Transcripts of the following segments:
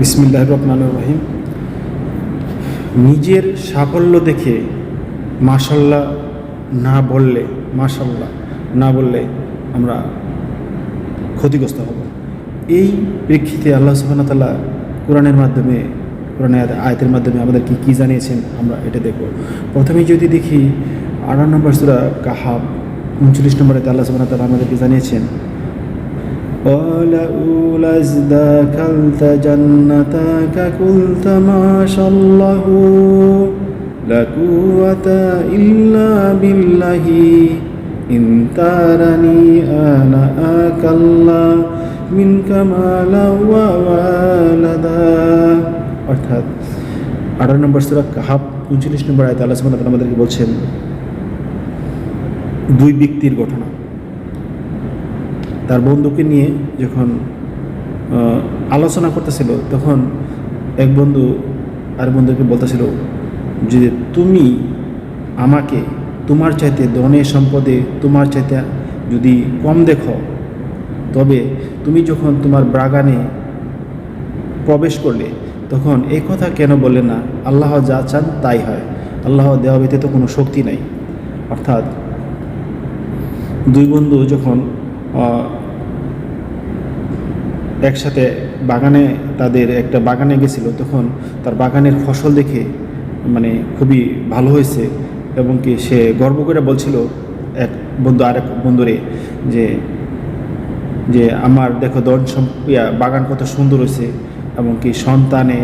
বিসমিল্লাহ রহমান রহিম। নিজের সাফল্য দেখে মাশাল্লাহ না বললে, মাশাল্লাহ না বললে আমরা ক্ষতিগ্রস্ত হব। এই প্রেক্ষিতে আল্লাহ ওয়া কোরআনের মাধ্যমে, কোরআনের আয়তের মাধ্যমে আমাদের কি জানিয়েছেন আমরা এটা দেখব। প্রথমে যদি দেখি আঠারো নম্বর সুরা কাহাব, উনচল্লিশ নম্বরে আল্লাহ ওয়া আমাদেরকে জানিয়েছেন ولئلا ازدكلت جنتك قلت ما شاء الله لا قوة إلا بالله إن ترني أنا أكلا منك مالا وولدا অর্থাৎ আঠারো নম্বর সুরা কাহাব উনচল্লিশ নম্বর আয়তে আল্লাহ সুবহানাহু ওয়া তাআলা আমাদেরকে বলছেন দুই ব্যক্তির ঘটনা তার বন্ধুকে নিয়ে যখন আলোচনা করতেছিল, তখন এক বন্ধু আর বন্ধুকে বলতেছিল যে তুমি আমাকে তোমার চাইতে ধনে সম্পদে, তোমার চাইতে যদি কম দেখো, তবে তুমি যখন তোমার বাগানে প্রবেশ করলে, তখন এই কথা কেন বললে না? আল্লাহ যা চান তাই হয়। আল্লাহ দেওয়া ব্যতীত কোনো শক্তি নাই। অর্থাৎ দুই বন্ধু যখন একসাথে বাগানে তাদের একটা বাগানে গেছিল, তখন তার বাগানের ফসল দেখে মানে খুবই ভালো হয়েছে এবং কি সে গর্ব করে বলছিল এক বন্ধু, আরেক বন্ধুরে যে যে আমার দেখো দন বাগান কত সুন্দর হয়েছে এবং কি সন্তানে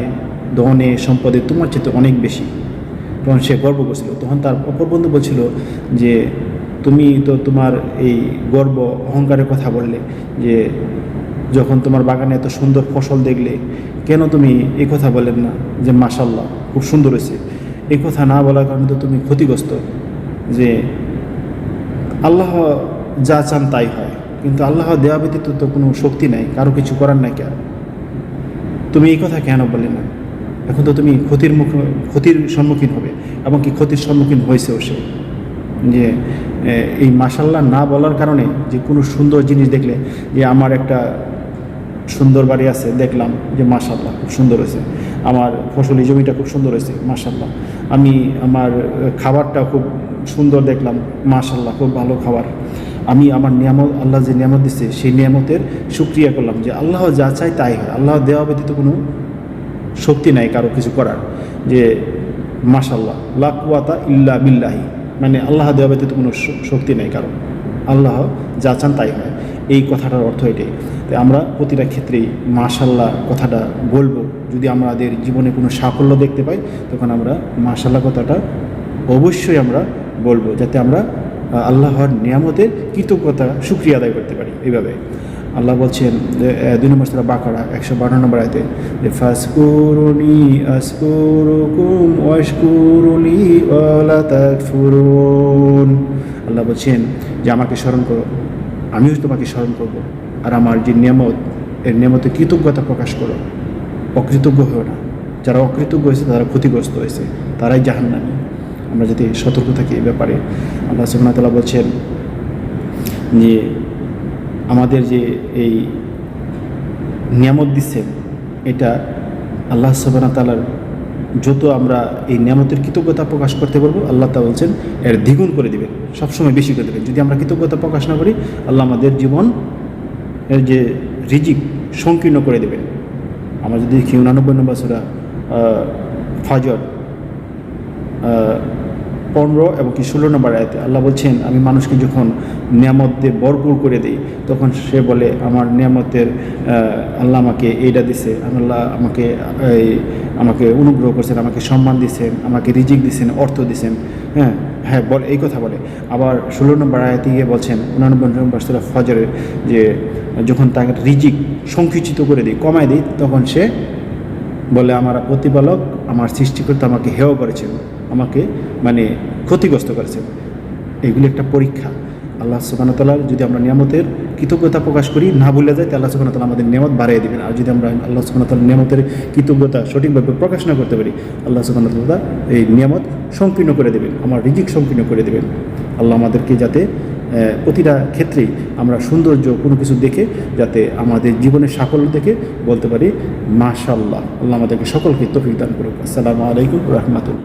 দনে সম্পদে তোমার চেয়ে অনেক বেশি। তখন সে গর্ব করছিল। তখন তার অপর বন্ধু বলছিল যে তুমি তো তোমার এই গর্ব, অহংকারের কথা বললে যে যখন তোমার বাগানে এত সুন্দর ফসল দেখলে, কেন তুমি এই কথা বলেন না যে মাসাল্লাহ খুব সুন্দর হয়েছে? এই কথা না বলার কারণে তো তুমি ক্ষতিগ্রস্ত। যে আল্লাহ যা চান তাই হয়, কিন্তু আল্লাহ দেওয়া ব্যতীত তো কোনো শক্তি নাই, কারও কিছু করার নাই কেন তুমি এই কথা কেন বলে না? এখন তো তুমি ক্ষতির মুখ, ক্ষতির সম্মুখীন হবে, এবং কি ক্ষতির সম্মুখীন হয়েছেও সে। যে এই মাসাল্লাহ না বলার কারণে যে কোনো সুন্দর জিনিস দেখলে যে আমার একটা সুন্দর বাড়ি আছে, দেখলাম যে মাশাল্লাহ খুব সুন্দর হয়েছে। আমার ফসলি জমিটা খুব সুন্দর হয়েছে, মাশাল্লাহ। আমি আমার খাবারটা খুব সুন্দর দেখলাম, মাশাল্লাহ, খুব ভালো খাবার। আমি আমার নিয়ামত, আল্লাহ যে নিয়ামত দিচ্ছে সেই নিয়ামতের সুক্রিয়া করলাম যে আল্লাহ যা চায় তাই হয়। আল্লাহ দেওয়া ব্যতীত কোনো শক্তি নাই কারও কিছু করার। যে মাশাল্লাহ লাকুয়াতা ইল্লা বিল্লাহি। মানে আল্লাহ দেওয়া ব্যতীত কোনো শক্তি নেই কারণ আল্লাহ যা চান তাই হয়। এই কথাটার অর্থ এটাই। তাই আমরা প্রতিটা ক্ষেত্রেই মাশাল্লাহ কথাটা বলব। যদি আমাদের জীবনে কোনো সাফল্য দেখতে পাই, তখন আমরা মাশাল্লাহ কথাটা অবশ্যই আমরা বলব, যাতে আমরা আল্লাহর নিয়ামতের কৃতজ্ঞতা সুক্রিয়া আদায় করতে পারি। এইভাবে। আল্লাহ বলছেন দুই নম্বর সুরা বাকারা, একশো বারো নম্বর আয়তে, যে, ফাসকুরুনি আসকুরুকুম ওয়ালা তাকফুরুন। আল্লাহ বলছেন যে, আমাকে স্মরণ করো। আমিও তোমাকে স্মরণ করব। আর আমার যে নিয়ামত, এর নিয়ামতে কৃতজ্ঞতা প্রকাশ করো। অকৃতজ্ঞ হয়েও না। যারা অকৃতজ্ঞ হয়েছে, তারা ক্ষতিগ্রস্ত হয়েছে। তারাই জাহান্নামী। আমরা যদি সতর্ক থাকি এই ব্যাপারে, আল্লাহ সুবহানাহু বলছেন যে আমাদের যে এই নিয়ামত দিচ্ছেন এটা আল্লাহ সুবহানাহু তালার যত আমরা এই নিয়ামতের কৃতজ্ঞতা প্রকাশ করতে পারব, আল্লাহ তা বলছেন এর দ্বিগুণ করে দেবেন, সবসময় বেশি করে দেবেন। যদি আমরা কৃতজ্ঞতা প্রকাশ না করি, আল্লাহ আমাদের জীবন এর যে রিজিক সংকীর্ণ করে দেবেন। আমরা যদি উনানব্বই নম্বর সুরা ফাজর পনেরো এবং কি ষোলো নম্বর আয়তে আল্লাহ বলছেন, আমি মানুষকে যখন নিয়ামত দিয়ে ভরপুর করে দিই, তখন সে বলে, আমার নিয়ামতের আল্লাহ আমাকে এইটা দিছে, আল্লাহ আমাকে, এই, আমাকে অনুগ্রহ করছেন, আমাকে সম্মান দিছেন, আমাকে রিজিক দিছেন, অর্থ দিছেন। হ্যাঁ হ্যাঁ বল, এই কথা বলে। আবার ষোলো নম্বর আয়াতে গিয়ে বলছেন, উনানব্বই নম্বর সুরা ফজরের যে, যখন তাকে রিজিক সংকুচিত করে দিই, কমায় দিই, তখন সে বলে আমার প্রতিপালক আমার সৃষ্টিকর্তা আমাকে হেয় করেছেন আমাকে মানে ক্ষতিগ্রস্ত করেছেন এগুলি একটা পরীক্ষা। আল্লাহ সুবাহ তালার যদি আমরা নিয়ামতের কৃতজ্ঞতা প্রকাশ করি, না ভুলে যাই তাহলে আল্লাহ সুবাহ তালা আমাদের নিয়ামত বাড়িয়ে দেবেন। আর যদি আমরা আল্লাহ সুবাহ তালার নিয়ামতের কৃতজ্ঞতা সঠিকভাবে প্রকাশ না করতে পারি, আল্লাহ সুবাহ তালা এই নিয়ামত সংকীর্ণ করে দেবেন, আমার রিজিক সংকীর্ণ করে দেবেন। আল্লাহ আমাদেরকে যাতে প্রতিটা ক্ষেত্রেই আমরা সৌন্দর্য কোনো কিছু দেখে যাতে আমাদের জীবনের সাফল্য দেখে বলতে পারি মাশাল্লাহ আল্লাহ আমাদেরকে সকলকে তফিক দান করুক। আসসালামু আলাইকুম রহমতুল্লাহ।